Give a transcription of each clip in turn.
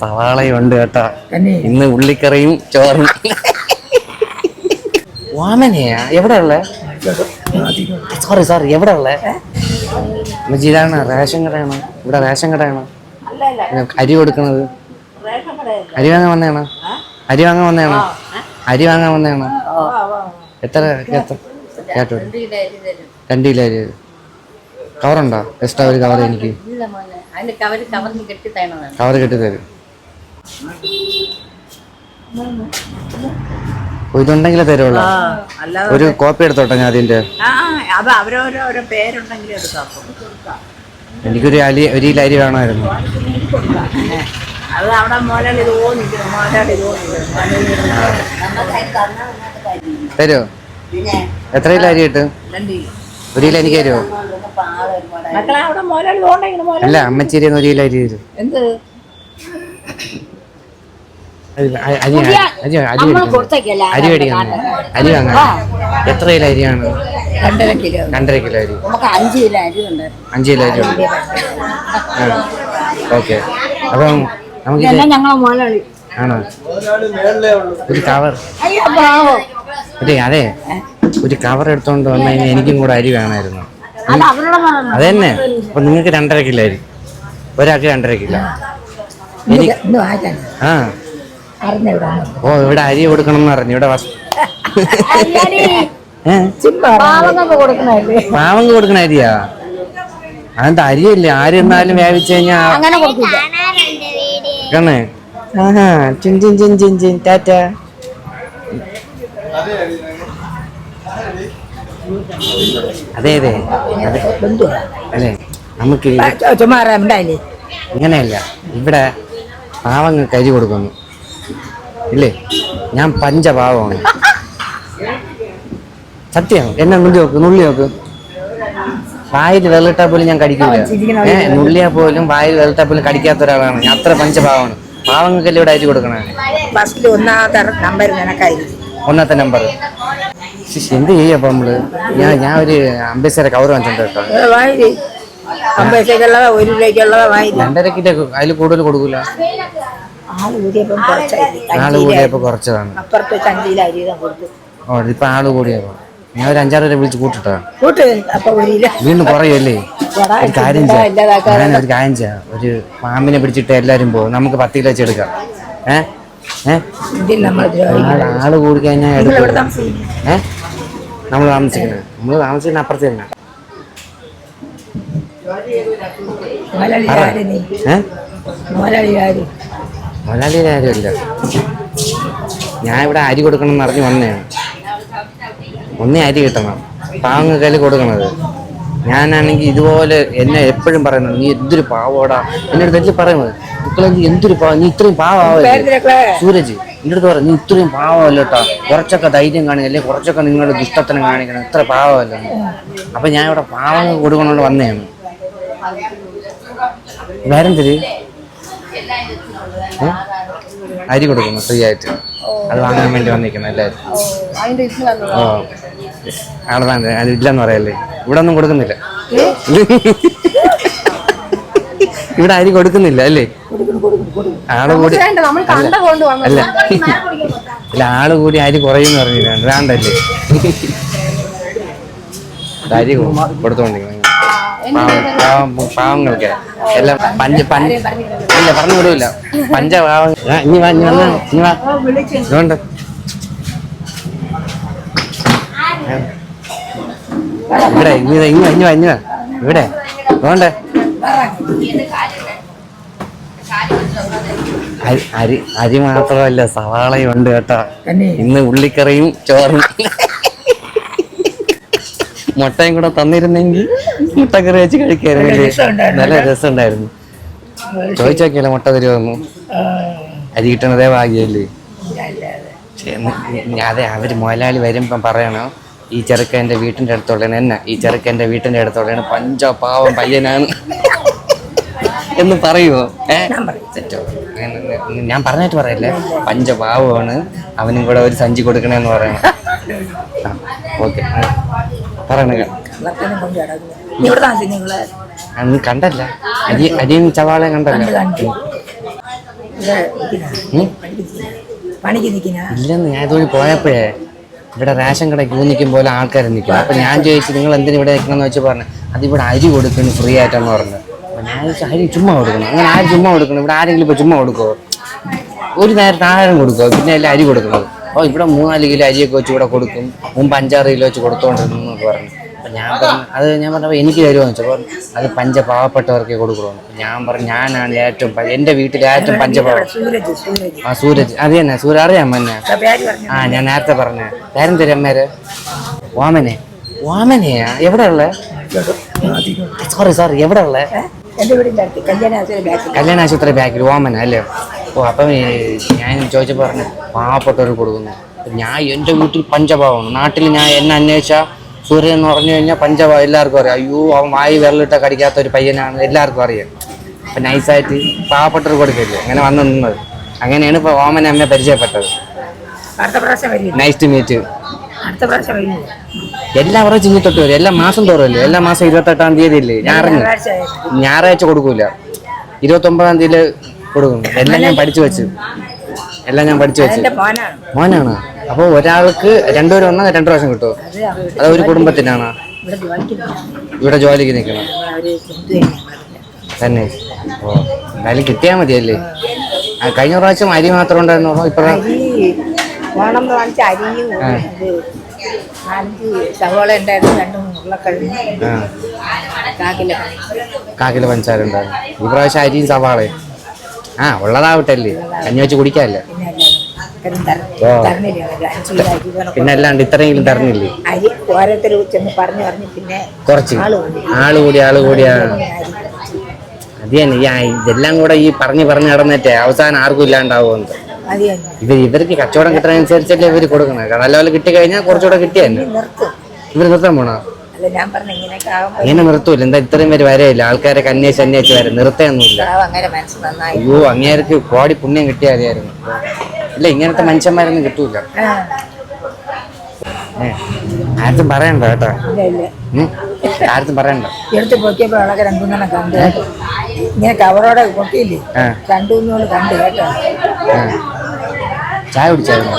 സവാളയുണ്ട് കേട്ടോ. ഇന്ന് ഉള്ളിക്കറിയും ചോറും. വാമനയാ എവിടെ ഉള്ളേ? സോറി സോറി എവിടെ ഉള്ളേ? മജീദാണ് ഇതാണ് റേഷൻ കടയാണ്. ഇവിടെ റേഷൻ കടയാണ്. അരി കൊടുക്കണത് അരി വാങ്ങാൻ വന്നതാണ്? അരി വാങ്ങാൻ വന്നതാണ്? അരി വാങ്ങാൻ വന്നതാണ്? എത്ര എത്ര? കേട്ടോ രണ്ട് കിലോ അരി കവറുണ്ടോ? എക്സ്ട്രാ ഒരു കവർ എനിക്ക്. കവർ കെട്ടി തരും. ഇതുണ്ടെങ്കിലേ തരുള്ളൂ. അല്ലാതെ ഒരു കോപ്പി എടുത്തോട്ടെ ഞാൻ അതിന്റെ? എനിക്കൊരു അലി ഒരു അരി വേണമായിരുന്നു. അത് അവിടെ മോലാളി മോലാളി തരുമോ എത്ര കിലോ അരി കിട്ടും? രണ്ട് കിലോ. ഒരു കിലോ എനിക്ക് തരുമോ മക്കളെ അവിടെ അല്ല അമ്മച്ചേരി ഒരു കിലോ അരി തരും. എന്ത്? അരി അരി- അരി അരി അരി മേടിക്കണം അരി മേടിക്കണം അരി വാങ്ങാൻ എത്ര കിലോ അരിയാണ്? രണ്ടര കിലോ. രണ്ടര കിലോ അരി. നമുക്ക് അഞ്ച് കിലോ അരി ഉണ്ട് അഞ്ച് കിലോ അരി ഉണ്ട് ആ. ഓക്കെ. അപ്പം നമുക്ക് മോലാളി ആണോ? ഒരു കവർ അതെ ഒരു കവർ എടുത്തോണ്ട് വന്നു കഴിഞ്ഞാൽ എനിക്കും കൂടെ അരി വേണമായിരുന്നു. അത് അവരുടെ മോളാണ് തന്നെ അപ്പൊ നിങ്ങൾക്ക് രണ്ടര കിലോ അരി. ഒരാൾക്ക് രണ്ടര കിലോ. എനിക്ക് ആ. ഓ ഇവിടെ അരി കൊടുക്കണം എന്ന് പറഞ്ഞു ഇവിടെ പാവങ്ങ പാവങ്ങൾ കൊടുക്കണ അരിയാ? അതെന്താ അരിയല്ലേ? ആര് എന്നാലും വേവിച്ചു കഴിഞ്ഞാ കണ്ണേ ആഹാ. ചിൻ ചിൻ ചിൻ ചിൻ ചിൻ. ടാറ്റ. അതെ അതെ. അതെ. അതെ നമുക്ക് ചുമ്മാറാമുണ്ടായില്ലേ ഇങ്ങനെയല്ല. ഇവിടെ പാവങ്ങൾ കരി കൊടുക്കുന്നു. ഇല്ലേ? ഞാൻ പഞ്ചപാവമാണ്. സത്യം. എന്നെ നുള്ളി നോക്ക് നുള്ളി നോക്ക് വായിൽ വെള്ളിട്ടാൽ പോലും ഞാൻ കടിക്കില്ല ഏഹ് നുള്ളിയാ പോലും വായിൽ വെള്ളിട്ടാൽ പോലും കടിക്കാത്ത ഒരാളാണ്. ഞാൻ അത്ര പഞ്ചപാവമാണ്. പാവങ്ങൾക്കല്ലേ ഇവിടെ അരി കൊടുക്കണേ ഫസ്റ്റ് ഒന്നാമത്തെ നമ്പർ നിനക്കായിരിക്കും. ഒന്നാമത്തെ നമ്പർ എന്ത് ചെയ്യപ്പോ നമ്മൾ? ഞാൻ ഞാൻ ഒരു അമ്പേശ്വര കവർ വാങ്ങിച്ചിട്ടുണ്ട് കേട്ടോ ഒരു രൂപയ്ക്കുള്ളതാ രണ്ടര കിലോ അതിൽ കൂടുതൽ കൊടുക്കൂല. ആൾ കൂടിയപ്പം കുറച്ചായി. ആൾ കൂടിയപ്പോ കുറച്ചതാണ്. അപ്പുറത്ത് അരി കൊടുത്തു. ഓ ഇതിപ്പോ ആൾ കൂടിയപ്പോ. ഞാൻ ഒരു അഞ്ചാറ് പേരെ വിളിച്ച് കൂട്ടിട്ടാ. കൂട്ട്. അപ്പൊ ഒരു കിലോ വീണ്ടും കുറയല്ലേ ഒരു കാര്യം ചെയ്യാം. ഒരു കാര്യം ചെയ്യാം. ഒരു പാമ്പിനെ പിടിച്ചിട്ട് എല്ലാരും പോകും. നമുക്ക് പത്ത് കിലോ വെച്ച് എടുക്കാം. ആൾ കൂടി കഴിഞ്ഞാൽ നമ്മൾ താമസിക്കുന്നത് നമ്മൾ താമസിക്കുന്ന അപ്പുറത്ത് തന്നെ. കാര്യമില്ല ഞാൻ ഇവിടെ അരി കൊടുക്കണം എന്ന് അറിഞ്ഞ് വന്നതാണ്. ഒന്നേ അരി കിട്ടണം. പാവങ്ങൾക്കൽ കൊടുക്കണത്. ഞാനാണെങ്കിൽ ഇതുപോലെ എന്നെ എപ്പോഴും പറയുന്നത് നീ എന്തൊരു പാവോടാ? എന്നെ അടുത്ത് എന്ത് പറയുന്നത് മക്കളെങ്കിൽ എന്തൊരു പാവ നീ ഇത്രയും പാവ പേരത്തിലൊക്കെ സൂരജ് എന്റെ അടുത്ത് പറ നീ ഇത്രയും പാവമല്ലോട്ടാ കുറച്ചൊക്കെ ധൈര്യം കാണിക്കണം അല്ലെങ്കിൽ കുറച്ചൊക്കെ നിങ്ങളുടെ ദുഷ്ടത്തനം കാണിക്കണം. ഇത്ര പാവമല്ലോ. അപ്പൊ ഞാൻ ഇവിടെ പാവങ്ങൾ കൊടുക്കണോണ്ട് വന്നതാണ്. വേറെന്തൊരു? അരി കൊടുക്കുന്നു ഫ്രീ ആയിട്ട്. അത് വാങ്ങാൻ വേണ്ടി വന്നിരിക്കുന്നു അല്ലേ? ഓ അവിടെ തന്നെ അത് ഇല്ലെന്ന് പറയല്ലേ? ഇവിടെ ഒന്നും കൊടുക്കുന്നില്ല. ഇവിടെ അരി കൊടുക്കുന്നില്ല അല്ലേ? ആൾ കൂടി അല്ല അല്ല. ആൾ കൂടി അരി കുറയുന്നു പറഞ്ഞില്ല. വേണ്ടല്ലേ? അരി കൊടുത്തോണ്ടിരിക്കുന്നു പാവങ്ങൾക്ക്. എല്ലാം പഞ്ച പഞ്ച ഇല്ല പറഞ്ഞു വിടൂല പഞ്ചപാവം. ആ, ഇനി വാ ഇനി വന്നാ ഇനി വാ. ഇതുകൊണ്ട്. ഇവിടെ ഇനി ഇനി ഇനി വാ ഇനി വാ. ഇവിടെ. അതുകൊണ്ട് അരി അരി അരി മാത്രമല്ല സവാളയും ഉണ്ട് കേട്ടോ. ഇന്ന് ഉള്ളിക്കറിയും ചോറും. മുട്ടയും കൂടെ തന്നിരുന്നെങ്കിൽ മുട്ടക്കറി വെച്ച് കഴിക്കായിരുന്നു. നല്ല രസമുണ്ടായിരുന്നു ചോദിച്ചോക്കിയല്ലേ മുട്ട തരുമെന്ന് അരി കിട്ടണതേ ഭാഗ്യല്ലേ? അതെ അവർ മുതലാളി വരുമ്പം പറയണോ? ഈ ചെറുക്ക എന്റെ വീട്ടിന്റെ അടുത്തുള്ളതാണ് എന്നെ. ഈ ചെറുക്ക എന്റെ വീട്ടിന്റെ അടുത്തുള്ളതാണ് പഞ്ചോ പാവം പയ്യനാണ്. എന്ന് പറയുമോ അങ്ങനെ- ഞാൻ പറഞ്ഞിട്ട് പറയല്ലേ? പഞ്ചപാവമാണ് അവനും കൂടെ ഒരു സഞ്ചി കൊടുക്കണേന്ന് പറയണം. ഓക്കെ പറയണ. കണ്ടല്ല. അരി അരിയും ചവാളയും കണ്ടല്ല. ഇല്ലെന്ന് ഞാൻ ഇതുവഴി പോയപ്പോഴേ ഇവിടെ റേഷൻ കടയ്ക്ക് ഊന്നിക്കും പോലെ ആൾക്കാർ നിൽക്കും. അപ്പൊ ഞാൻ ചോദിച്ചു നിങ്ങൾ എന്തിനു ഇവിടെ നിൽക്കണമെന്ന് വെച്ച് പറഞ്ഞു. അതിവിടെ അരി കൊടുക്കുന്നു ഫ്രീ ആയിട്ടാന്ന് പറഞ്ഞു അപ്പൊ ഞാൻ ചോദിച്ചു അരി ചുമ്മാ കൊടുക്കണം? അങ്ങനെ ആര് ചുമ്മാ കൊടുക്കണം? ഇവിടെ ആരെങ്കിലും ഇപ്പൊ ചുമ്മാ കൊടുക്കുമോ ഒരു നേരത്തെ ആഹാരം കൊടുക്കുമോ പിന്നെ അല്ല അരി കൊടുക്കണം? ഓ ഇവിടെ മൂന്നാൽ കിലോ അരിയൊക്കെ വെച്ച് ഇവിടെ കൊടുക്കും. മുമ്പ് അഞ്ചാറ് കിലോ വെച്ച് കൊടുത്തോണ്ടിരുന്നു എന്നൊക്കെ പറഞ്ഞു. അപ്പം ഞാൻ പറഞ്ഞു അത് ഞാൻ പറഞ്ഞപ്പോൾ എനിക്ക് തരുമോ? വെച്ചപ്പോൾ അത് പഞ്ച പാവപ്പെട്ടവർക്കേ കൊടുക്കുള്ളൂ ഞാൻ പറഞ്ഞു ഞാനാണ് ഏറ്റവും എന്റെ വീട്ടിൽ ഏറ്റവും പഞ്ചപാവ. ആ സൂരജ്. അത് തന്നെ സൂര്യ അറിയാം എന്നെ. ആ ഞാൻ നേരത്തെ പറഞ്ഞ. പേരും തരും അമ്മേര്? വാമനെ. വാമനെയാ? എവിടെ ഉള്ളേ? സോറി സോറി എവിടെ ഉള്ളേ? കല്യാണ ആശുപത്രി ബാക്കിൽ വാമന അല്ലേ? ഓ അപ്പം ഞാൻ ചോദിച്ചപ്പോൾ പറഞ്ഞു പാവപ്പെട്ടവർ കൊടുക്കുന്നു. ഞാൻ എന്റെ വീട്ടിൽ പഞ്ചഭാവമാണ് നാട്ടിൽ ഞാൻ എന്നെ അന്വേഷിച്ച സൂര്യൻ എന്ന് പറഞ്ഞു കഴിഞ്ഞാൽ പഞ്ചഭാവം എല്ലാവർക്കും അറിയാം. അയ്യോ അവൻ വായി വിരലിട്ട കടിക്കാത്ത ഒരു പയ്യനാണ് എല്ലാവർക്കും അറിയാം. അപ്പം നൈസായിട്ട് പാവപ്പെട്ടവർ കൊടുക്കില്ലേ അങ്ങനെ വന്നു നിന്നത്. അങ്ങനെയാണ് ഇപ്പോൾ ഓമൻ അമ്മയെ പരിചയപ്പെട്ടത്. നൈസ് ടു മീറ്റ് എല്ലാ പ്രാവശ്യം ചിങ്ങി തൊട്ട് വരും. എല്ലാ മാസം തോറുമല്ലേ എല്ലാ മാസം ഇരുപത്തെട്ടാം തീയതി ഇല്ലേ ഞായറാഴ്ച. ഞായറാഴ്ച കൊടുക്കൂല. ഇരുപത്തൊമ്പതാം തീയതി കൊടുക്കും എല്ലാം ഞാൻ പഠിച്ചു വെച്ചു. എല്ലാം ഞാൻ പഠിച്ചു വെച്ചു. മോനാണ്. അപ്പോൾ ഒരാൾക്ക് രണ്ടുപേരും വന്നാൽ രണ്ടു പ്രാവശ്യം കിട്ടുമോ? അത് ഒരു കുടുംബത്തിനാണ്. ഇവിടെ ജോലിക്ക് നിൽക്കണം. തന്നെ. ഓ എന്തായാലും കിട്ടിയാൽ മതിയല്ലേ? കഴിഞ്ഞ പ്രാവശ്യം അരി മാത്രം ഉണ്ടായിരുന്നു? ഇപ്പൊ ഓണം എന്ന് വാങ്ങിച്ച അരിയും ഇത് നാലഞ്ച് സവോള ഉണ്ടായിരുന്നു രണ്ട് ഉരുളക്കിഴങ്ങ്. കാക്കില. കാക്കില ഉണ്ടായിരുന്നു. ഈ പ്രാവശ്യം അരിയും സവാളയും. ആ ഉള്ളതാവട്ടെ അല്ലേ? കഞ്ഞി വെച്ച് കുടിക്കാല്ലേ? പിന്നെ അല്ലാണ്ട് ഇത്രയെങ്കിലും തരണില്ലേ? കുറച്ച്. ആൾ കൂടി. ആൾ കൂടി ആൾ കൂടിയാ അത് തന്നെ. ഇതെല്ലാം കൂടെ ഈ പറഞ്ഞു പറഞ്ഞു നടന്നിട്ടേ അവസാനം ആർക്കും തന്നെ ഇവർ ഇവർക്ക് കച്ചവടം കിട്ടുന്നതനുസരിച്ചല്ലേ ഇവർ കൊടുക്കുന്നത് കിട്ടി കഴിഞ്ഞാൽ കുറച്ചുകൂടെ കിട്ടിയല്ലേ? ഇവർ നിർത്താൻ പോണോ? അല്ല ഞാൻ പറഞ്ഞ ഇങ്ങനെയൊക്കെ ആകുമ്പോൾ അങ്ങനെ നിർത്തൂല. എന്താ ഇത്രയും പേര് വരെയില്ല. ആൾക്കാരെ അന്വേഷിച്ച് അന്വേഷിച്ച് വരെ. നിർത്തേന്നില്ല അങ്ങനെ മനസ്സ് നന്നായി. അയ്യോ അങ്ങേർക്ക് കോടി പുണ്യം കിട്ടിയാൽ മതിയായിരുന്നു. ഇല്ല ഇങ്ങനത്തെ മനുഷ്യന്മാരൊന്നും കിട്ടൂല. ആ, ഏ ആർക്കും പറയണ്ട കേട്ടോ. ഇല്ല ഇല്ല. ഉം. ആർക്കും പറയണ്ട. എടുത്ത് പൊക്കിയപ്പോൾ അവളൊക്കെ രണ്ടു മൂന്നെണ്ണം കണ്ടു. കേട്ടോ ഇങ്ങനെ കവറോടെ പൊക്കിയില്ലേ? ആ. രണ്ടു മൂന്നോട് കണ്ടു കേട്ടോ. ചായ കുടിച്ചായിരുന്നു?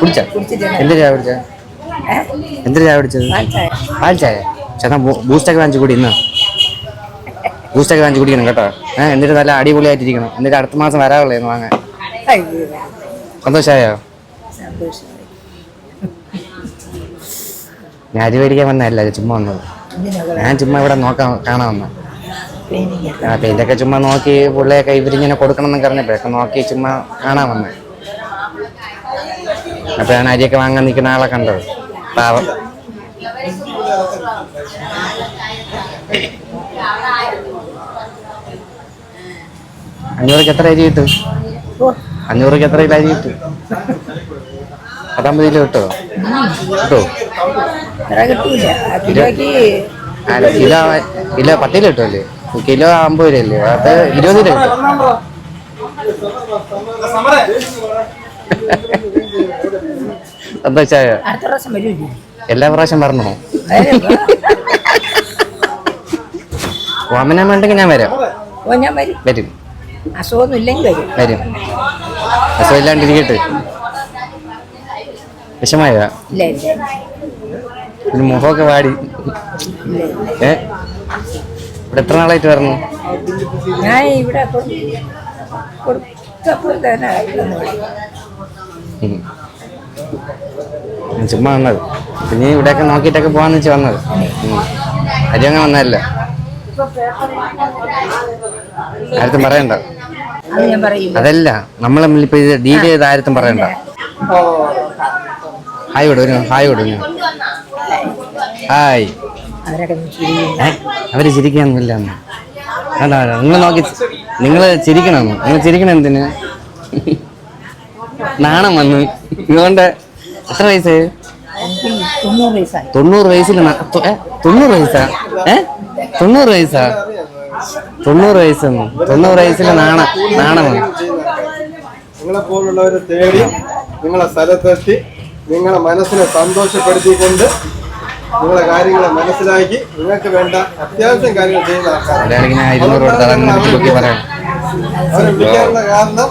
കുടിച്ചാ. കുടിച്ചിട്ട് എന്ത് ചായ കുടിച്ച? ഏ? എന്ത് ചായ കുടിച്ചത്? പാൽ ചായ. ചേട്ടാ ബൂസ്റ്റൊക്കെ വാങ്ങിച്ചു കൂടി ഇന്ന്. ബൂസ്റ്റൊക്കെ വാങ്ങിച്ചു കുടിക്കണം കേട്ടോ. ഏഹ് എന്നിട്ട് നല്ല അടിപൊളിയായിട്ടിരിക്കണം. എന്നിട്ട് അടുത്ത മാസം വരാറുള്ളേന്ന് വാങ്ങാൻ? സന്തോഷമായോ? ഞാൻ അരി മേടിക്കാൻ വന്നതല്ല ചുമ്മാ വന്നത്. ഞാൻ ചുമ്മാ ഇവിടെ നോക്കാൻ കാണാൻ വന്ന ആ പെയിന്റൊക്കെ ചുമ്മാ നോക്കി പുള്ളിയൊക്കെ ഇവരിങ്ങനെ കൊടുക്കണം എന്നൊക്കെ അറിഞ്ഞപ്പോഴൊക്കെ നോക്കി ചുമ്മാ കാണാൻ വന്നത് ഞാൻ അരിയൊക്കെ വാങ്ങാൻ നിൽക്കുന്ന ആളെ കണ്ടത്. പാവം അഞ്ഞൂറക്ക് എത്ര അരി കിട്ടും അഞ്ഞൂറക്ക് എത്ര കിലോ അരി കിട്ടും പത്തമ്പത് കിലോ കിട്ടോ അല്ല കിലോ കിലോ പത്ത് കിലോ കിട്ടുമല്ലേ കിലോ അമ്പത് രൂപ അല്ലേ അത് ഇരുപത് രൂപ കിട്ടും അടുത്ത പ്രാവശ്യം വരൂല്ലേ എല്ലാ പ്രാവശ്യം പറഞ്ഞോ വരും. ഓമനം വേണ്ടെങ്കിൽ ഞാൻ വരാം. ഓ ഞാൻ വരും. വരും. അസുഖമൊന്നും ഇല്ലെങ്കിൽ വരും. വരും. വിഷമായ ഇല്ല ഇല്ല. പിന്നെ മുഖമൊക്കെ വാടി. ഏ? ഇവിടെ എത്ര നാളായിട്ട് വരണം? ഞാൻ ഇവിടെ കൊടുത്തപ്പോൾ തന്നെ ചുമ്മാ വന്നത്. പിന്നെ ഇവിടെയൊക്കെ നോക്കിയിട്ടൊക്കെ പോവാന്ന് വെച്ച് വന്നത്. ഉം. അരി അങ്ങനെ വന്നതല്ല? ആരത്തും പറയണ്ട. അതല്ല നമ്മൾ ഇപ്പൊ ഇത് ഡീൽ ചെയ്ത് ആരത്തും പറയണ്ട. ഹായ് വിടും ഒരു ഹായ് വിടും ഹായ് അവർ ചിരിക്കാനൊന്നുമില്ല നിങ്ങൾ നോക്കി നിങ്ങൾ ചിരിക്കണം നിങ്ങൾ ചിരിക്കണം എന്തിന്? നാണം വന്നു. ഇതുകൊണ്ട് എത്ര വയസ്സ്? തൊണ്ണൂറ് വയസ്സിൽ? തൊണ്ണൂറ് വയസ്സാ? ഏ? തൊണ്ണൂറ് വയസ്സാ? തൊണ്ണൂറ് വയസ്സൊന്നും തൊണ്ണൂറ് വയസ്സിൽ നാണ നാണമെന്ന് നിങ്ങളെ പോലുള്ളവരെ തേടി നിങ്ങളെ സ്ഥലത്തെത്തി നിങ്ങളെ മനസ്സിനെ സന്തോഷപ്പെടുത്തിക്കൊണ്ട് നിങ്ങളെ കാര്യങ്ങളെ മനസ്സിലാക്കി നിങ്ങൾക്ക് വേണ്ട അത്യാവശ്യം കാര്യങ്ങൾ ചെയ്യുന്ന ആൾക്കാരാണ്. അവരെ വിളിക്കാനുള്ള കാരണം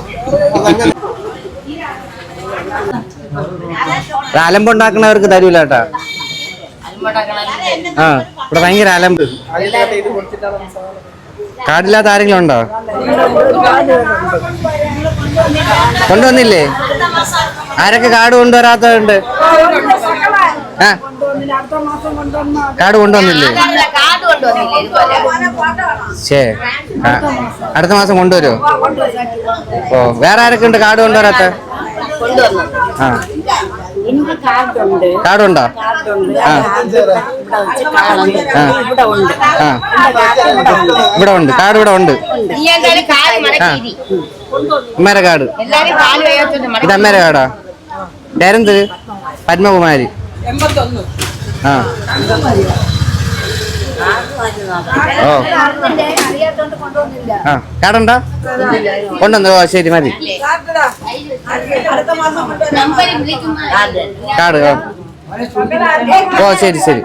അതങ്ങനെ ഇത് ഉണ്ടാക്കണവർക്ക് തരൂല കേട്ടാ. ആ ഇവിടെ ഭയങ്കര അലമ്പ്. കാടില്ലാത്ത ആരെങ്കിലും ഉണ്ടോ? കൊണ്ടുവന്നില്ലേ? ആരൊക്കെ കാട് കൊണ്ടുവരാത്തതുണ്ട് ആ? കാർഡ് കൊണ്ടുവന്നില്ലേ? ശേ അടുത്ത മാസം കൊണ്ടുവരുമോ ഓ വേറെ ആരൊക്കെ ഉണ്ട് കാട് കൊണ്ടുവരാത്ത? ആ. കാർഡുണ്ട്. ആ ആ. ഇവിടെ ഉണ്ട്. ആ. ഇവിടെ ഉണ്ട്. കാർഡ് ഇവിടെ ഉണ്ട്. മടക്കിയിരി. അമ്മേരെ കാർഡ്. ഇത് അമ്മേരെ കാർഡാ? പേരെന്ത്? പത്മകുമാരി. ആ. ഓ ആ. കാർഡുണ്ടോ കൊണ്ടുവന്നു? ശരി മതി. കാർഡ് ഓ ഓ ശരി ശരി.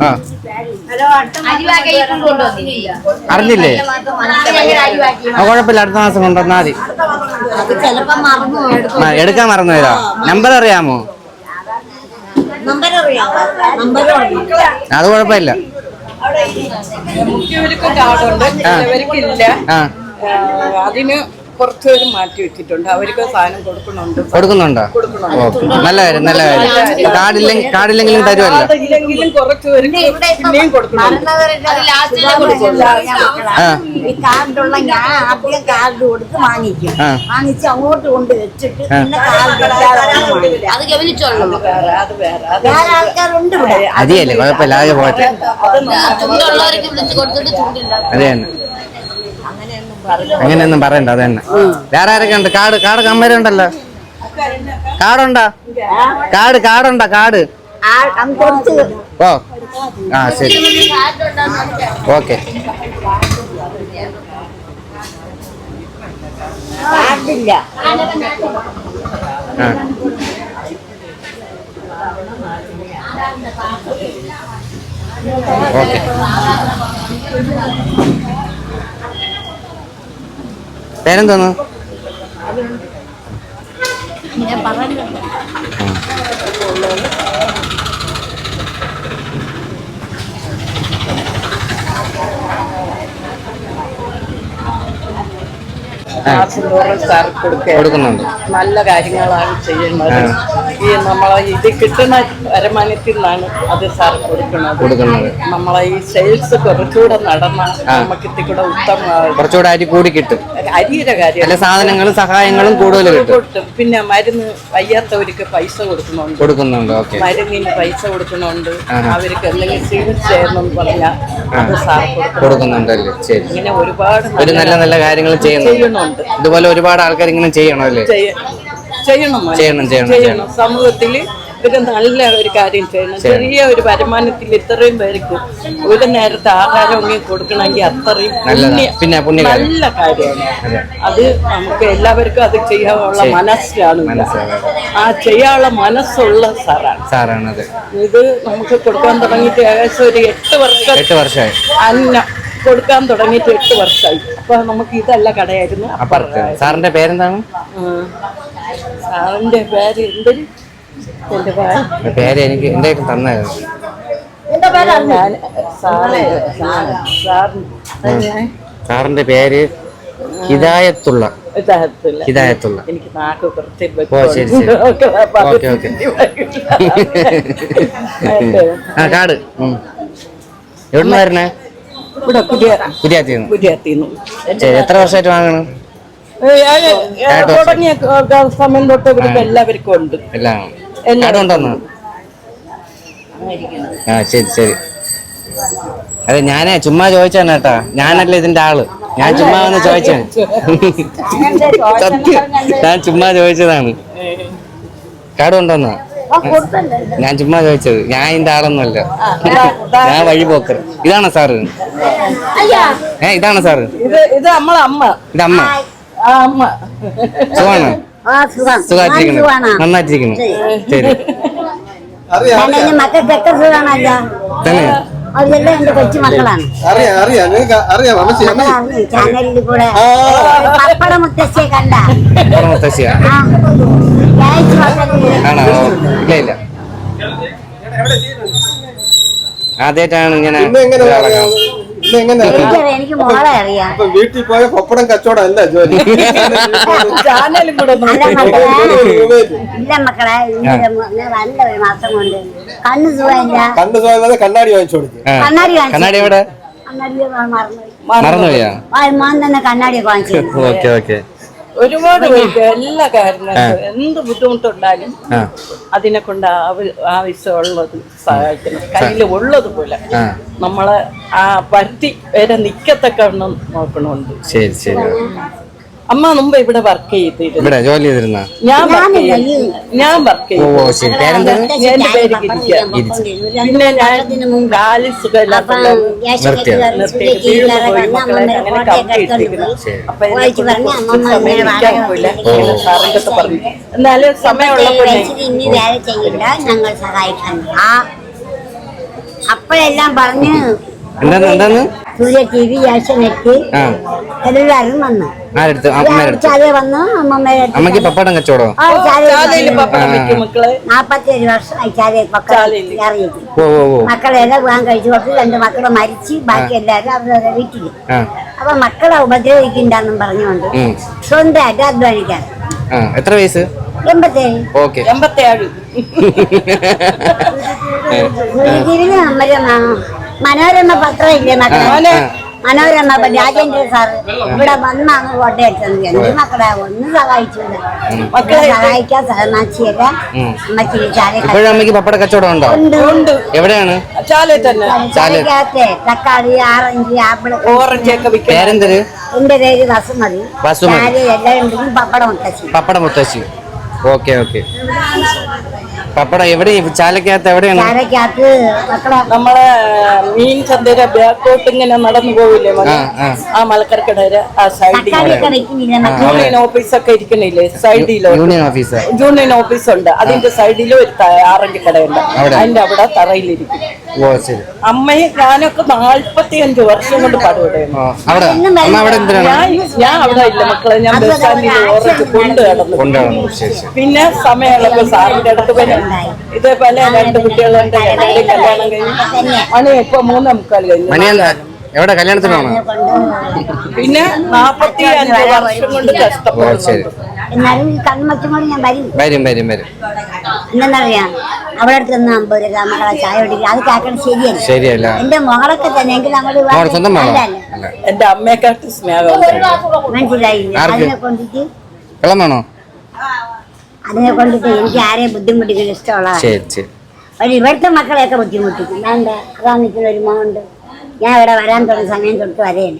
ആ, അറിഞ്ഞില്ലേ? ആ കുഴപ്പമില്ല. അടുത്ത മാസം കൊണ്ടുവന്നാൽ മതി. എടുക്കാൻ മറന്നു വരാം നമ്പർ അറിയാമോ നമ്പർ അറിയാമോ? നമ്പർ അത് കുഴപ്പമില്ല. അതിന് കാർഡുണ്ട് ചിലവർക്കില്ല ആ. ആ, പേര് മാറ്റി വെച്ചിട്ടുണ്ട്. അവർക്ക് സാധനം കൊടുക്കുന്നുണ്ട്. കൊടുക്കുന്നുണ്ടോ? നല്ല കാര്യം നല്ല കാര്യം. കാർഡില്ലെങ്കിൽ കാർഡില്ലെങ്കിലും തരുമല്ലോ? കുറച്ചുപേർക്ക് പിന്നെയും ആ. ഈ കാർഡുള്ള ഞാൻ ആദ്യം കാർഡ് കൊടുത്ത് വാങ്ങിക്കും. ആ. വാങ്ങിച്ച് അങ്ങോട്ട് കൊണ്ട് വെച്ചിട്ട്. പിന്നെ കാർഡ് അത് വേറെ അത് വേറെ അത് വേറെ. ആൾക്കാരുണ്ട് ഇവിടെ. അതിയല്ലേ കുഴപ്പമില്ല ആകെ വിളിച്ചു കൊടുത്തിട്ട് അതെ തന്നെ. അങ്ങനെയൊന്നും പറയണ്ട അത് തന്നെ. വേറെ ആരൊക്കെ ഉണ്ട്? കാട് കാട് കമ്പനി ഉണ്ടല്ലോ കാർഡുണ്ടോ കാട് കാർഡുണ്ടോ കാട്. ഓ. ആ ശരി. ഓക്കെ. ഓക്കെ. പേരെന്തോന്നു? കൊടുക്കുന്നുണ്ട്. നല്ല കാര്യങ്ങളാണ് ചെയ്യുന്നത്. ഈ നമ്മളെ ഇത് കിട്ടുന്ന വരുമാനത്തിൽ നിന്നാണ് അത് സാർ കൊടുക്കുന്നത്. കൊടുക്കുന്നത്. നമ്മളെ ഈ സെയിൽസ് കുറച്ചുകൂടെ നടന്ന നമുക്ക് ഇത്തിരി കൂടെ ഉത്തമമാകും. കുറച്ചുകൂടെ കൂടി കിട്ടും. അരിയുടെ കാര്യം സാധനങ്ങളും സഹായങ്ങളും കൂടുതൽ കിട്ടും. പിന്നെ മരുന്ന് വയ്യാത്തവർക്ക് പൈസ കൊടുക്കുന്നുണ്ട്. കൊടുക്കുന്നുണ്ട് ഓക്കെ. മരുന്നിന് പൈസ കൊടുക്കുന്നുണ്ട്. അവർക്ക് എന്തെങ്കിലും ചികിത്സ ചെയ്യണമെന്ന് പറഞ്ഞാൽ അത് സാർ കൊടുക്കണം കൊടുക്കുന്നുണ്ടല്ലേ? ശരി. ഇങ്ങനെ ഒരുപാട് ഒരു നല്ല നല്ല കാര്യങ്ങൾ ചെയ്യുന്നു ചെയ്യുന്നുണ്ട്. ഇതുപോലെ ഒരുപാട് ആൾക്കാർ ഇങ്ങനെ ചെയ്യണം അല്ലേ ചെയ്യ- ചെയ്യണം മോനെ. ചെയ്യണം, ചെയ്യണം, ചെയ്യണം. സമൂഹത്തിൽ ഒരു നല്ല ഒരു കാര്യം ചെയ്യണം. ചെറിയ ഒരു വരുമാനത്തിൽ ഇത്രയും പേർക്ക് ഒരു നേരത്തെ ആഹാരം ഒന്നും കൊടുക്കണമെങ്കിൽ അത്രയും പിന്നെ. നല്ല കാര്യമാണ്. അത്. നമുക്ക് എല്ലാവർക്കും അത് ചെയ്യാനുള്ള മനസ്സിലാണ് ആ ചെയ്യാനുള്ള മനസ്സുള്ള സാറാണ്. സാറാണ് ഇത് നമുക്ക് കൊടുക്കാൻ തുടങ്ങിയിട്ട് ഏകദേശം ഒരു എട്ട് വർഷം എട്ട് വർഷമായി. അന്നം കൊടുക്കാൻ തുടങ്ങിയിട്ട് എട്ട് വർഷമായി. അപ്പൊ നമുക്ക് ഇതല്ല കടയായിരുന്നു. സാറിന്റെ പേരെന്താണ്? സാറിന്റെ പേര് എന്തൊരു എന്റെ പേര് പേര് എനിക്ക് എന്റെ കയ്യിൽ തന്നായിരുന്നു. സാറിന്റെ പേര് ഹിദായത്തുള്ള. ഹിതായത്തുള്ള ഹിദായത്തുള്ള. എനിക്ക് നാക്ക്. ആ കാട്. എവിടെ എവിടുന്ന് വരണേ ഇവിടെ കുര്യാത്തിന്ന് ശരി എത്ര വർഷമായിട്ട് വാങ്ങണം? തുടങ്ങിയ സമയം തൊട്ട് ഇവർക്ക് എല്ലാവർക്കും ഉണ്ട്. എല്ലാം. ആ ശരി ശരി. അതെ ഞാനേ ചുമ്മാ ചോദിച്ചാണ് കേട്ടാ. ഞാനല്ല ഇതിന്റെ ആൾ. ഞാൻ ചുമ്മാ വന്ന് ചോദിച്ചാണ് സത്യം. ഞാൻ ചുമ്മാ ചോദിച്ചതാണ്. കട ഉണ്ടോന്നാ ഞാൻ ചുമ്മാ ചോദിച്ചത്. ഞാൻ ഇതിന്റെ ആളൊന്നുമല്ല. ഞാൻ വഴി പോക്കർ ഇതാണോ സാറ്? ഏ ഇതാണോ സാറ്? ഇത് അമ്മ. ഇത് അമ്മ. ആ അമ്മ ആ സുഖം. സുഖമായിട്ടിരിക്കുന്നു നന്നായിട്ടിരിക്കുന്നു. ശരി. അറിയാം എന്റെ മക്കൾക്ക് എത്ര സുഖമാണല്ലോ തന്നെ. അവരെല്ലാം എന്റെ കൊച്ചു മക്കളാണ്. ചാനലിൽ കൂടെ പപ്പട മുത്തശ്ശിയെ കണ്ട. മുത്തശ്ശിയാ? ആണോ? ഇല്ല ഇല്ല. ആദ്യമായിട്ടാണ് ഇങ്ങനെ എനിക്ക് മോളെ അറിയാം. വീട്ടിൽ പോയ പപ്പടം കച്ചവടം അല്ല ജോലി. ഇല്ല മക്കളെ. നല്ല ഞാൻ വന്ന ഒരു മാസം കൊണ്ട് കണ്ണു സുഖമില്ല കണ്ണു പോയത് കണ്ണാടി വാങ്ങിച്ചു കൊടുക്കും. ആ. കണ്ണാടി. കണ്ണാടി എവിടെ? കണ്ണാടി മറന്നു മറന്നുപോയാ? മോൻ തന്നെ കണ്ണാടി വാങ്ങിച്ചു ഓക്കെ ഓക്കെ. ഒരുപാട് പേർക്ക് എല്ലാ കാരണങ്ങളും എന്ത് ബുദ്ധിമുട്ടുണ്ടാലും അതിനെ കൊണ്ട് ആവ- ആവശ്യമുള്ളത് സഹായിക്കണം. കയ്യിൽ ഉള്ളത് പോലെ. നമ്മളെ ആ പരിധി വരെ നിക്കത്തക്കവണ്ണം നോക്കണമുണ്ട്. ശരി ശരി. അമ്മ മുമ്പ് ഇവിടെ വർക്ക് ചെയ്തിരുന്നു. ഇവിടെ ജോലി ചെയ്തിരുന്ന? ഞാൻ വർക്ക് ചെയ്തു ഞാൻ വർക്ക് ഓ ചെയ്തു. ഓ ശരി. പേരെന്താ? എന്റെ പേര് ഗിരിജ. പിന്നെ ഞാൻ കാലി സുഖമില്ലാത്ത പറഞ്ഞു എന്നാലും സമയമുള്ളപ്പോൾ ഞങ്ങൾ സഹായിക്കാൻ. അപ്പോഴെല്ലാം പറഞ്ഞ് അമ്മയ്ക്ക് പപ്പടം മക്കളെ. നാപ്പത്തേഴ് വർഷമായി മക്കളെല്ലാം വിവാഹം കഴിച്ചു കൊടുത്ത് രണ്ട് മക്കളെ മരിച്ച് ബാക്കി എല്ലാരും അവരുടെ വീട്ടിൽ. അപ്പൊ മക്കളെ ഉപദ്രവിക്കണ്ടെന്നും പറഞ്ഞുകൊണ്ട്. സ്വന്തമായിട്ട് അധ്വാനിക്കാൻ. ആ എത്ര വയസ്സ്? എൺപത്തേഴ് ഓക്കെ. എൺപത്തേഴ് അമ്മ മനോരമ പത്രം ഇല്ലേ മക്കളെ? മനോരമ രാജേന്ദ്ര സാറ് ഇവിടെ വന്നാണ് ഫോട്ടോ എടുത്തത് എന്റെ മക്കളെ ഒന്നും സഹായിച്ചില്ല മക്കളെ സഹായിക്കാൻ സഹമാച്ചിയല്ല അമ്മച്ചിരി ചാല ഇപ്പോഴും അമ്മയ്ക്ക് പപ്പട കച്ചവടം ഉണ്ടോ? ഉണ്ട് എവിടെയാണ്? ചാലക്കകത്തെ തക്കാളി ആറഞ്ച് ആപ്പിൾ ഓറഞ്ച് ഒക്കെ പേരെന്തര്? എന്റെ പേര് വസുമതി വസുമതി. എല്ലാം പപ്പടം മുത്തശ്ശി. പപ്പട മുത്തശ്ശി. Okay okay. പപ്പട എവിടെ? ചാലക്കകത്ത് എവിടെയാണ്? ചാലക്കകത്ത് മക്കളെ നമ്മളെ മീൻ ചന്തയുടെ ബാക്കോട്ട് ഇങ്ങനെ നടന്നു പോവില്ലേ ആ, ആ. ആ ആ സൈഡിൽ യൂണിയൻ ഓഫീസൊക്കെ ഇരിക്കണില്ലേ? സൈഡിലോ യൂണിയൻ ഓഫീസ് യൂണിയൻ ഓഫീസ് ഉണ്ട്. അതിന്റെ സൈഡിലോ ഒരു ആറഞ്ച് കടയുണ്ട്. അവിടെ? അതിന്റെ അവിടെ തറയിലിരിക്കും. അമ്മയെ ഞാനൊക്കെ നാല്പത്തി അഞ്ച് വർഷം കൊണ്ട് പാടുപെടുന്നു ഞാൻ ഞാൻ അവിടെ ഇല്ല മക്കളെ. ഞാൻ ബസ് സ്റ്റാൻഡിൽ ഓറഞ്ച് കൊണ്ട് കിടന്നു പിന്നെ സമയമുള്ളപ്പോ സാറിന്റെ അടുത്ത് വരും ഇതേപോലെ രണ്ട് കുട്ടികളുണ്ട് കല്യാണം കഴിഞ്ഞു? മണി ഇപ്പൊ മൂന്നേ മുക്കാൽ കഴിഞ്ഞു. എവിടെ കല്യാണത്തിനാണോ? പിന്നെ നാപ്പത്തി അഞ്ച് വർഷം കൊണ്ട് കഷ്ടപ്പെടുന്നു എന്നാലും ഈ കൺമച്ചും കൂടി ഞാൻ വരും. വരും വരും വരും. അവിടെ അടുത്ത് നിന്ന് അമ്പത് രൂപ മക്കളെ ചായ കുടിക്കുക. അത് കേൾക്കണം ശരിയല്ല? ശരിയല്ല. എന്റെ മകളൊക്കെ തന്നെ. എങ്കിൽ അങ്ങോട്ട് എന്റെ അമ്മയെക്കാട്ട് ആർക്ക്? അതിനെ കൊണ്ടിട്ട് അതിനെ കൊണ്ടിട്ട് എനിക്ക് ആരെയും ബുദ്ധിമുട്ടിക്കുന്ന ഇഷ്ടമുള്ള ശരി ശരി ഒരു ഇവിടുത്തെ മക്കളെയൊക്കെ ബുദ്ധിമുട്ടിക്കും വേണ്ട അതാ നിൽക്കുന്ന ഒരു മോണ്ട് ഞാൻ ഇവിടെ വരാൻ തുടങ്ങിയ സമയം തൊട്ട് വരെയാണ്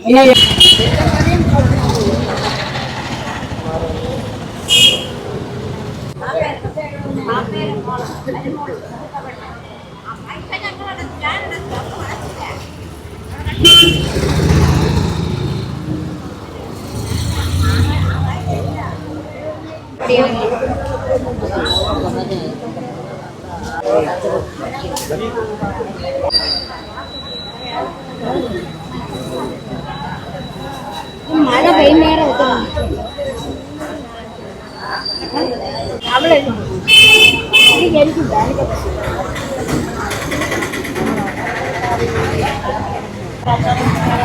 എന്നെ മഴ വൈകുന്നേരം അവളെ നിങ്ങളുടെ എല്ലാ-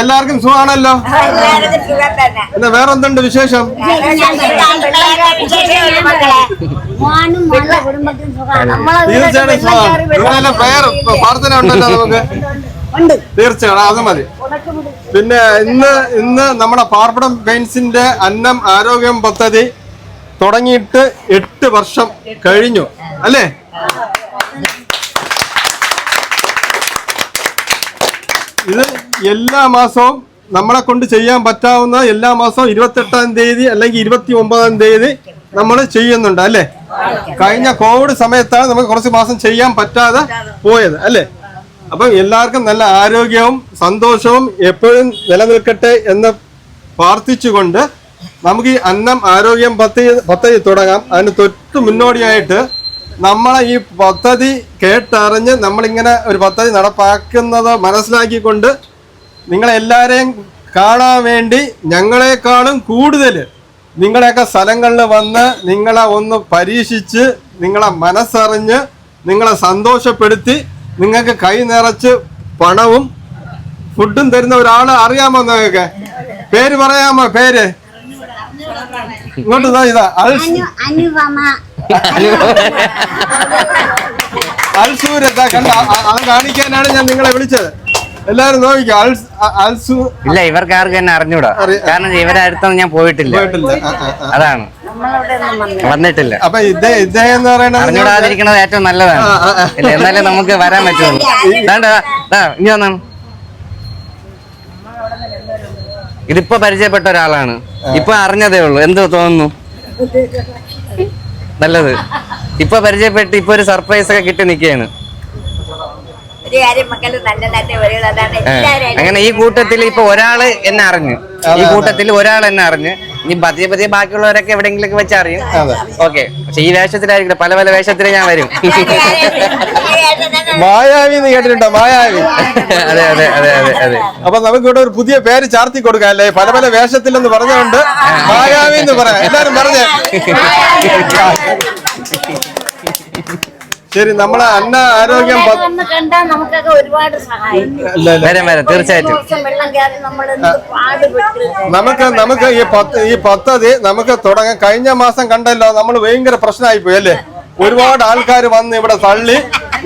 എല്ലാവർക്കും സുഖമാണല്ലോ? പിന്നെ വേറെ എന്തുണ്ട് വിശേഷം? തീർച്ചയായിട്ടും സുഖമാണ്. പ്രയർ പ്രാർത്ഥന ഉണ്ടല്ലോ നമുക്ക്? ഉണ്ട്. തീർച്ചയായും അത് മതി. പിന്നെ ഇന്ന് ഇന്ന് നമ്മുടെ പാർപ്പിടം പെയിൻസിന്റെ അന്നം ആരോഗ്യം പദ്ധതി തുടങ്ങിയിട്ട് എട്ട് വർഷം കഴിഞ്ഞു. അല്ലേ? ഇത് എല്ലാ മാസവും നമ്മളെ കൊണ്ട് ചെയ്യാൻ പറ്റാവുന്ന എല്ലാ മാസവും ഇരുപത്തെട്ടാം തീയതി അല്ലെങ്കിൽ ഇരുപത്തി ഒമ്പതാം തീയതി നമ്മൾ ചെയ്യുന്നുണ്ട് അല്ലേ? കഴിഞ്ഞ കോവിഡ് സമയത്താണ് നമുക്ക് കുറച്ച് മാസം ചെയ്യാൻ പറ്റാതെ പോയത് അല്ലേ? അപ്പം എല്ലാവർക്കും നല്ല ആരോഗ്യവും സന്തോഷവും എപ്പോഴും നിലനിൽക്കട്ടെ എന്ന് പ്രാർത്ഥിച്ചുകൊണ്ട് നമുക്ക് ഈ അന്നം ആരോഗ്യം പദ്ധതി പദ്ധതി തുടങ്ങാം. അതിന് തൊട്ട് മുന്നോടിയായിട്ട് നമ്മളെ ഈ പദ്ധതി കേട്ടറിഞ്ഞ് നമ്മളിങ്ങനെ ഒരു പദ്ധതി നടപ്പാക്കുന്നത് മനസ്സിലാക്കിക്കൊണ്ട് നിങ്ങളെല്ലാവരെയും കാണാൻ വേണ്ടി ഞങ്ങളെക്കാളും കൂടുതൽ നിങ്ങളെയൊക്കെ സ്ഥലങ്ങളിൽ വന്ന് നിങ്ങളെ ഒന്ന് പരീക്ഷിച്ച് നിങ്ങളെ മനസ്സറിഞ്ഞ് നിങ്ങളെ സന്തോഷപ്പെടുത്തി നിങ്ങൾക്ക് കൈ നിറച്ച് പണവും ഫുഡും തരുന്ന ഒരാൾ അറിയാമോ നിങ്ങൾക്ക്? പേര് പറയാമോ? പേര്? ഇങ്ങോട്ട് ഇതാ ഇതാ അൽസ്. അനു അനുപമ. അൽസൂര് എന്താ കണ്ട അത് കാണിക്കാനാണ് ഞാൻ നിങ്ങളെ വിളിച്ചത്. എല്ലാരും നോക്കിക്കോ അൽസ് ഇല്ല ഇവർക്ക് ആർക്കും എന്നെ അറിഞ്ഞൂടാ. കാരണം ഇവരെ അടുത്തൊന്നും ഞാൻ പോയിട്ടില്ല. അതാണ്. വന്നിട്ടില്ല. അപ്പൊ ഇദ്ദേഹം എന്ന് പറയുന്നത് അറിഞ്ഞൂടാതിരിക്കുന്നത് ഏറ്റവും നല്ലതാണ്. എന്നാലേ നമുക്ക് വരാൻ പറ്റുള്ളൂ. ഇനി വന്നാണ് ഇതിപ്പോ പരിചയപ്പെട്ട ഒരാളാണ്. ഇപ്പൊ അറിഞ്ഞതേ ഉള്ളൂ. എന്ത് തോന്നുന്നു? നല്ലത്. ഇപ്പൊ പരിചയപ്പെട്ട് ഇപ്പൊ ഒരു സർപ്രൈസ് ഒക്കെ കിട്ടി നിൽക്കുകയാണ്. അങ്ങനെ ഈ കൂട്ടത്തിൽ ഇപ്പൊ ഒരാൾ എന്നെ അറിഞ്ഞു. ഈ കൂട്ടത്തിൽ ഒരാൾ എന്നെ അറിഞ്ഞു. ഇനി പതിയെ പതിയെ ബാക്കിയുള്ളവരൊക്കെ എവിടെയെങ്കിലും വെച്ച് അറിയും. ഓക്കെ പക്ഷെ ഈ വേഷത്തിലായിരിക്കും പല പല വേഷത്തിൽ ഞാൻ വരും. മായാവി എന്ന് കേട്ടിട്ടുണ്ടോ? മായാവി. അതെ അതെ അതെ അതെ അതെ. അപ്പൊ നമുക്ക് ഇവിടെ ഒരു പുതിയ പേര് ചാർത്തി കൊടുക്കാം അല്ലേ? പല പല വേഷത്തിൽ എന്ന് പറഞ്ഞുകൊണ്ട് മായാവി എന്ന് പറയാം. എല്ലാരും പറഞ്ഞേ. ശരി നമ്മളെ അന്ന ആരോഗ്യം കണ്ടാൽ നമുക്കൊക്കെ ഒരുപാട്. വരാം വരാം തീർച്ചയായിട്ടും. നമുക്ക് നമുക്ക് ഈ പത്ത് ഈ പദ്ധതി നമുക്ക് തുടങ്ങാം. കഴിഞ്ഞ മാസം കണ്ടല്ലോ നമ്മൾ ഭയങ്കര പ്രശ്നമായി പോയി അല്ലേ? ഒരുപാട് ആൾക്കാർ വന്ന് ഇവിടെ തള്ളി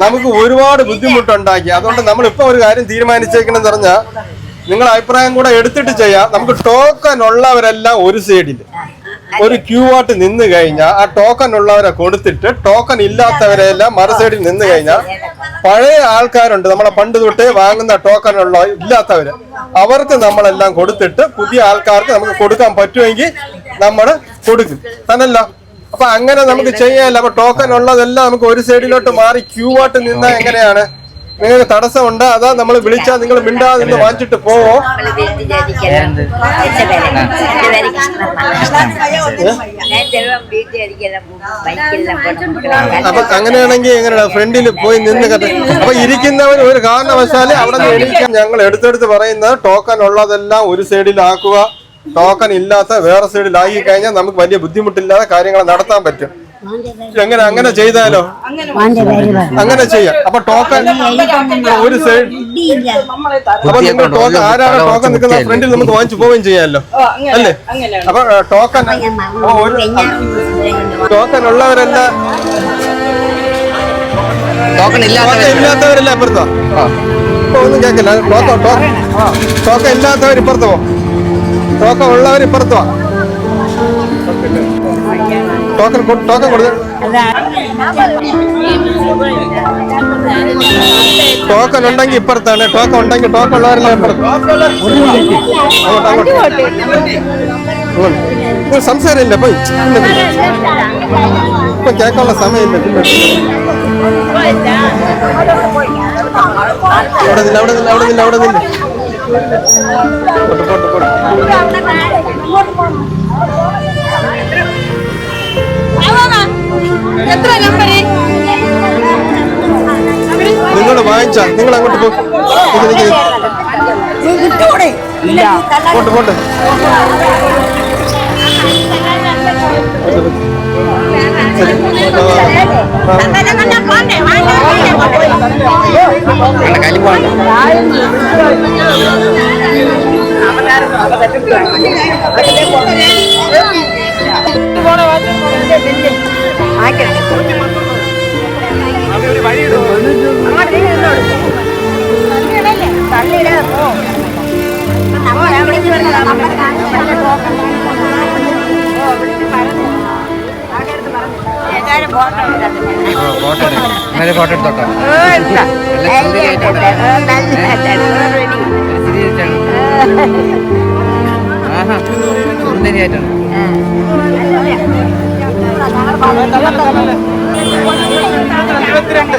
നമുക്ക് ഒരുപാട് ബുദ്ധിമുട്ടുണ്ടാക്കി. അതുകൊണ്ട് നമ്മൾ ഇപ്പൊ ഒരു കാര്യം തീരുമാനിച്ചേക്കണെന്ന് പറഞ്ഞാൽ നിങ്ങളുടെ അഭിപ്രായം കൂടെ എടുത്തിട്ട് ചെയ്യാം. നമുക്ക് ടോക്കൺ ഉള്ളവരെല്ലാം ഒരു സൈഡിൽ ഒരു ക്യൂ ആയിട്ട് നിന്ന് കഴിഞ്ഞാൽ ആ ടോക്കൺ ഉള്ളവരെ കൊടുത്തിട്ട് ടോക്കൺ ഇല്ലാത്തവരെല്ലാം മറു സൈഡിൽ നിന്ന് കഴിഞ്ഞാൽ പഴയ ആൾക്കാരുണ്ട്. നമ്മളെ പണ്ട് തൊട്ടേ വാങ്ങുന്ന ടോക്കൺ ഉള്ള ഇല്ലാത്തവര്. അവർക്ക് നമ്മളെല്ലാം കൊടുത്തിട്ട് പുതിയ ആൾക്കാർക്ക് നമുക്ക് കൊടുക്കാൻ പറ്റുമെങ്കിൽ നമ്മൾ കൊടുക്കും. തന്നല്ല അപ്പൊ അങ്ങനെ നമുക്ക് ചെയ്യാമല്ലോ അപ്പൊ ടോക്കൺ ഉള്ളതെല്ലാം നമുക്ക് ഒരു സൈഡിലോട്ട് മാറി ക്യൂ ആയിട്ട് നിന്നാ എങ്ങനെയാണ്? നിങ്ങൾക്ക് തടസ്സമുണ്ട്. അതാ നമ്മൾ വിളിച്ചാൽ നിങ്ങൾ മിണ്ടാതെ നിന്ന് വാങ്ങിച്ചിട്ട് പോവോ. അപ്പൊ അങ്ങനെയാണെങ്കിൽ എങ്ങനെയാണ് ഫ്രണ്ടിൽ പോയി നിന്ന് കണ്ട അപ്പൊ ഇരിക്കുന്നവർ ഒരു കാരണവശാൽ അവിടെ നിന്ന് എണീക്കാൻ ഞങ്ങൾ എടുത്തെടുത്ത് പറയുന്നത് ടോക്കൺ ഉള്ളതെല്ലാം ഒരു സൈഡിലാക്കുക ടോക്കൺ ഇല്ലാത്ത വേറെ സൈഡിലാക്കി കഴിഞ്ഞാൽ നമുക്ക് വലിയ ബുദ്ധിമുട്ടില്ലാതെ കാര്യങ്ങൾ നടത്താൻ പറ്റും. എങ്ങനെ അങ്ങനെ ചെയ്താലോ? അങ്ങനെ ചെയ്യാം. അപ്പൊ ടോക്കൺ ഒരു സൈഡ് അപ്പൊ നിങ്ങൾ ടോക്കൺ ആരാണ് ടോക്കൺ നിൽക്കുന്ന ഫ്രണ്ടിൽ നമുക്ക് വാങ്ങിച്ചു പോവുകയും ചെയ്യാമല്ലോ അല്ലേ? അപ്പൊ ടോക്കൺ ഒരു ടോക്കൺ ഉള്ളവരല്ല ടോക്കൺ ഇല്ലാത്ത ടോക്കൺ ഇല്ലാത്തവരല്ല ഇപ്പുറത്തോ? ഇപ്പൊ ഒന്നും കേക്കില്ല ടോക്കൺ ടോക്കൺ ഇല്ലാത്തവർ ഇപ്പുറത്തോ ടോക്കൺ ഉള്ളവർ ഇപ്പുറത്തോ ടോക്കൺ ടോക്കൺ കൊടുത്ത് ടോക്കൺ ഉണ്ടെങ്കിൽ ഇപ്പുറത്താണ്. ടോക്കൺ ഉണ്ടെങ്കിൽ ടോക്കൺ ഉള്ളവരെല്ലാം ഇപ്പുറത്ത്. സംസാരമില്ല പോയി. ഇപ്പൊ കേൾക്കാനുള്ള സമയമില്ല. അവിടെ നില്ല അവിടെ നില്ല അവിടെ നില്ല അവിടെ നില്ല. പോട്ടെ പോട്ടെ പോട്ടെ എത്ര നമ്പര്? നിങ്ങൾ വാങ്ങിച്ച നിങ്ങൾ അങ്ങോട്ട് പോ. പോട്ട്. പോട്ടെ. ശരി. പോകണ്ട ഫോട്ടോ എടുത്തോട്ടോ ആഹാ സുന്ദരിയായിട്ടാണ്. ഇരുപത്തിരണ്ട്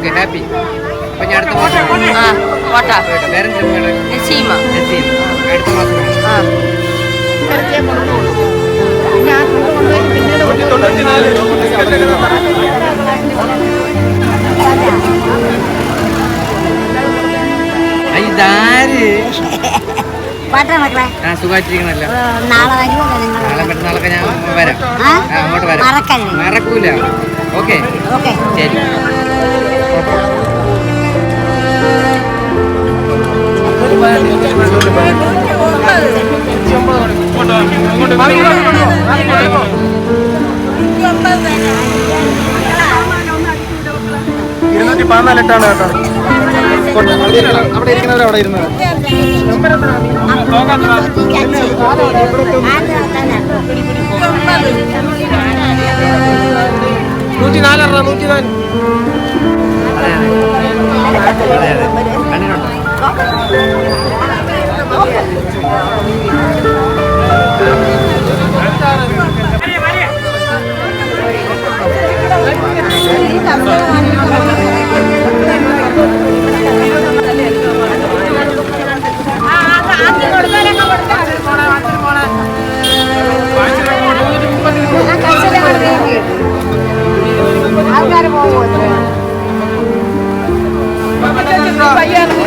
ഓക്കെ ഹാപ്പി അപ്പൊ ഞാൻ അടുത്ത മാസം വേറെ നസീമ. അടുത്ത മാസം വേണം. ആ, ഇതാര്? പാട്ടാ മക്കളെ ആ സുഖമായിട്ടിരിക്കണല്ലോ. നാളെ മറ്റന്നാളൊക്കെ ഞാൻ വരാം. ആ? ആ, അങ്ങോട്ട് വരാം. മറക്കൂല. ഓക്കെ. ശരി. ഇരുന്നൂറ്റി പതിനാലിട്ടാണ് കേട്ടോ. കൊണ്ട്. അവിടെ ഇരിക്കുന്ന- അവിടെ ഇരിക്കുന്നവർ അവിടെ ഇരുന്നത് നൂറ്റി നാലെണ്ണ നൂറ്റി നാല് ആൾക്കാർ പോകുമോ Bahia